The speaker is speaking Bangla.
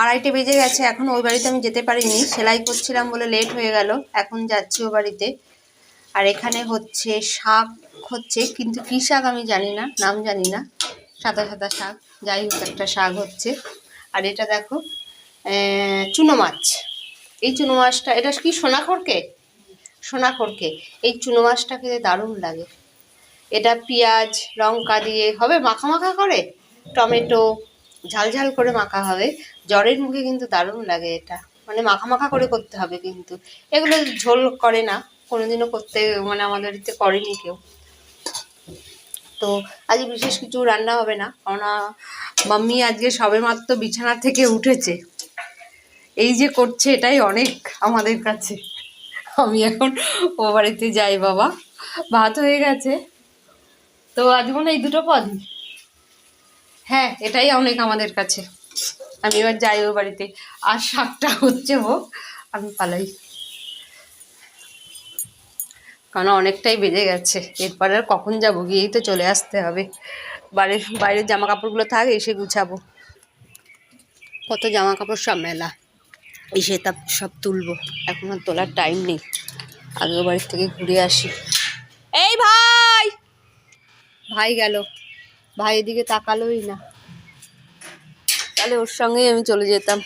আড়াইটে বেজে গেছে, এখন ওই বাড়িতে আমি যেতে পারিনি। সেলাই করছিলাম বলে লেট হয়ে গেল, এখন যাচ্ছি ও বাড়িতে। আর এখানে হচ্ছে শাক হচ্ছে, কিন্তু কী শাক আমি জানি না, নাম জানি না, সাদা সাদা শাক। যাই হোক, একটা শাক হচ্ছে। আর এটা দেখো চুনো মাছ। এই চুনো মাছটা, এটা কি সোনাখড়কে সোনাখড়কে এই চুনো মাছটা খেতে দারুণ লাগে। এটা পেঁয়াজ, লঙ্কা দিয়ে, হবে মাখা মাখা করে? টমেটো ঝাল ঝাল করে মাখা হবে। জ্বরের মুখে কিন্তু দারুণ লাগে এটা। মানে মাখা মাখা করে করতে হবে কিন্তু। এগুলো ঝোল করে না, কোনোদিনও করতে মানে আমাদের এতে করেনি কেউ। তো আজ বিশেষ কিছু রান্না হবে না কেননা মাম্মি আজকে সবেমাত্র বিছানা থেকে উঠেছে। এই যে করছে এটাই অনেক আমাদের কাছে। আমি এখন ও বাড়িতে যাই বাবা। ভাত হয়ে গেছে। তো আজ মনে এই দুটো পদ। হ্যাঁ এটাই অনেক আমাদের কাছে। আমি এবার যাই ও বাড়িতে। আর শাকটা হচ্ছে হোক আমি পালাই। কারণ অনেকটাই বেজে গেছে। এরপর আর কখন যাব গিয়েই তো চলে আসতে হবে। বাইরে বাইরের জামা কাপড়গুলো থাক, এসে গুছাবো। কত জামা কাপড় সব মেলা। এসে তা সব তুলবো। এখন আর তোলার টাইম নেই। আগের বাড়ির থেকে ঘুরে আসি। এই ভাই! ভাই গেল। ভাই এদিকে তাকালোই না। তাহলে ওর সঙ্গেই আমি চলে যেতাম।